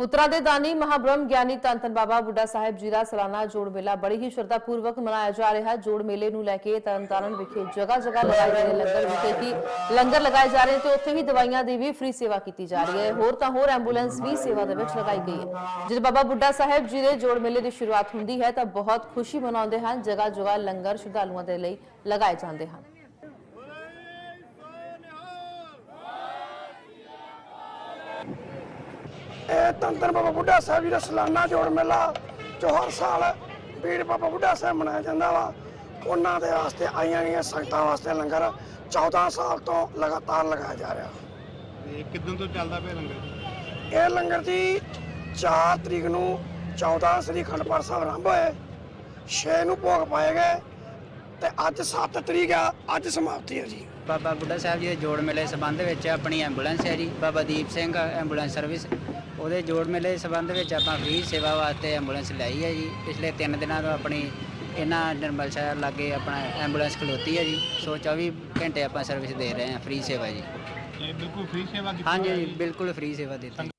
ਪੁੱਤਰਾਂ ਦੇ ਦਾਨੀ ਮਹਾਬ੍ਰਹਮ ਗਿਆਨੀ ਧੰਨ ਧੰਨ ਬਾਬਾ ਬੁੱਢਾ ਸਾਹਿਬ ਜੀ ਦਾ ਸਾਲਾਨਾ ਜੋੜ ਮੇਲਾ ਬੜੀ ਹੀ ਸ਼ਰਧਾ ਪੂਰਵਕ ਮਨਾਇਆ ਜਾ ਰਿਹਾ। ਜੋੜ ਮੇਲੇ ਨੂੰ ਲੈ ਕੇ ਤਰਨਤਾਰਨ ਵਿਖੇ ਜਗ੍ਹਾ ਜਗ੍ਹਾ ਲਗਾਏ ਗਏ ਨੇ ਲੰਗਰ ਵਿਖੇ ਕਿ ਲੰਗਰ ਲਗਾਏ ਜਾ ਰਹੇ ਨੇ ਤੇ ਉੱਥੇ ਹੀ ਦਵਾਈਆਂ ਦੀ ਵੀ ਫ੍ਰੀ ਸੇਵਾ ਕੀਤੀ ਜਾ ਰਹੀ ਹੈ। ਹੋਰ ਤਾਂ ਹੋਰ ਐਂਬੂਲੈਂਸ ਵੀ ਸੇਵਾ ਦੇ ਵਿੱਚ ਲਗਾਈ ਗਈ ਹੈ। ਜਦੋਂ ਬਾਬਾ ਬੁੱਢਾ ਸਾਹਿਬ ਜੀ ਦੇ ਜੋੜ ਮੇਲੇ ਦੀ ਸ਼ੁਰੂਆਤ ਹੁੰਦੀ ਹੈ ਤਾਂ ਬਹੁਤ ਖੁਸ਼ੀ ਮਨਾਉਂਦੇ ਹਨ। ਜਗ੍ਹਾ ਜਗ੍ਹਾ ਲੰਗਰ ਸ਼ਰਧਾਲੂਆਂ ਦੇ ਲਈ ਲਗਾਏ ਜਾਂਦੇ ਹਨ। ਇਹ ਤੰਤਰ ਬਾਬਾ ਬੁੱਢਾ ਸਾਹਿਬ ਜੀ ਦਾ ਸਾਲਾਨਾ ਜੋੜ ਮੇਲਾ ਜੋ ਹਰ ਸਾਲ ਬੀੜ ਬਾਬਾ ਬੁੱਢਾ ਸਾਹਿਬ ਮਨਾਇਆ ਜਾਂਦਾ ਵਾ। ਉਹਨਾਂ ਦੇ ਵਾਸਤੇ ਆਈਆਂ ਗਈਆਂ ਸੰਗਤਾਂ ਵਾਸਤੇ ਲੰਗਰ 14 ਸਾਲ ਤੋਂ ਲਗਾਤਾਰ ਲਗਾਇਆ ਜਾ ਰਿਹਾ। ਇਹ ਕਿਦੋਂ ਤੋਂ ਚੱਲਦਾ ਪਿਆ ਲੰਗਰ? ਇਹ ਲੰਗਰ ਜੀ 4 ਤਰੀਕ ਨੂੰ 14 ਸ੍ਰੀ ਖੰਡ ਪਾਠ ਸਾਹਿਬ ਆਰੰਭ ਹੋਏ 6 ਨੂੰ ਭੋਗ ਪਾਏ ਗਏ ਤੇ ਅੱਜ 7 ਤਰੀਕ ਆ ਅੱਜ ਸਮਾਪਤੀ ਹੈ ਜੀ। ਬਾਬਾ ਬੁੱਢਾ ਸਾਹਿਬ ਜੀ ਦੇ ਜੋੜ ਮੇਲੇ ਸੰਬੰਧ ਵਿੱਚ ਆਪਣੀ ਐਂਬੂਲੈਂਸ ਹੈ ਜੀ। ਬਾਬਾ ਦੀਪ ਸਿੰਘ ਐਂਬੂਲੈਂਸ ਸਰਵਿਸ ਉਹਦੇ ਜੋੜ ਮੇਲੇ ਸੰਬੰਧ ਵਿੱਚ ਆਪਾਂ ਫ੍ਰੀ ਸੇਵਾ ਵਾਸਤੇ ਐਂਬੂਲੈਂਸ ਲਈ ਹੈ ਜੀ। ਪਿਛਲੇ 3 ਦਿਨਾਂ ਤੋਂ ਆਪਣੀ ਇਹਨਾਂ ਨਿਰਮਲ ਸ਼ਹਿਰ ਲਾਗੇ ਆਪਣਾ ਐਂਬੂਲੈਂਸ ਖਲੋਤੀ ਹੈ ਜੀ। ਸੋ 24 ਘੰਟੇ ਆਪਾਂ ਸਰਵਿਸ ਦੇ ਰਹੇ ਹਾਂ ਫ੍ਰੀ ਸੇਵਾ ਜੀ। ਇਹ ਬਿਲਕੁਲ ਫ੍ਰੀ ਸੇਵਾ ਕੀਤੀ ਹਾਂਜੀ ਜੀ। ਬਿਲਕੁਲ ਫ੍ਰੀ ਸੇਵਾ ਦਿੱਤੀ।